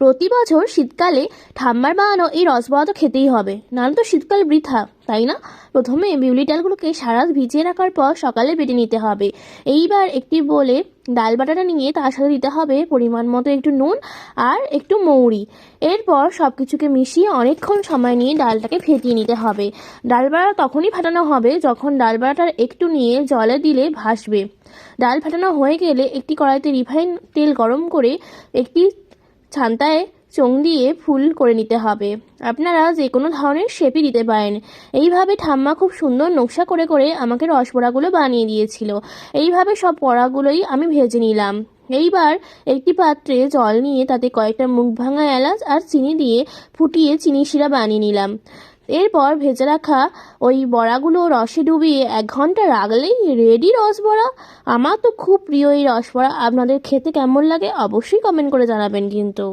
প্রতি বছর শীতকালে ঠাম্মার বানানো এই রসবড়া তো খেতেই হবে। নাহলে তো শীতকাল বৃথা, তাই না? প্রথমে বিউলি ডালগুলোকে সারা ভিজিয়ে রাখার পর সকালে বেটে নিতে হবে। এইবার একটি বলে ডাল বাটাটা নিয়ে তার সাথে দিতে হবে পরিমাণ মতো একটু নুন আর একটু মৌরি। এরপর সব কিছুকে মিশিয়ে অনেকক্ষণ সময় নিয়ে ডালটাকে ফেটিয়ে নিতে হবে। ডাল বাটা তখনই ফাটানো হবে যখন ডাল বাটার একটু নিয়ে জলে দিলে ভাসবে। ডাল ফাটানো হয়ে গেলে একটি কড়াইতে রিফাইন তেল গরম করে একটি ছান্তায় চোং দিয়ে ফুল করে নিতে হবে। আপনারা যে কোনো ধরনের শেপই দিতে পারেন। এইভাবে ঠাম্মা খুব সুন্দর নকশা করে করে আমাকে রসবড়াগুলো বানিয়ে দিয়েছিল। এইভাবে সব পড়াগুলোই আমি ভেজে নিলাম। এইবার একটি পাত্রে জল নিয়ে তাতে কয়েকটা মুখ ভাঙা এলাচ আর চিনি দিয়ে ফুটিয়ে চিনি শিরা বানিয়ে নিলাম। এরপর ভেজে রাখা ওই বড়াগুলো রসে ডুবিয়ে এক ঘণ্টা রাখলেই রেডি রসবড়া আমার তো খুব প্রিয় এই রসবড়া আপনাদের খেতে কেমন লাগে অবশ্যই কমেন্ট করে জানাবেন কিন্তু।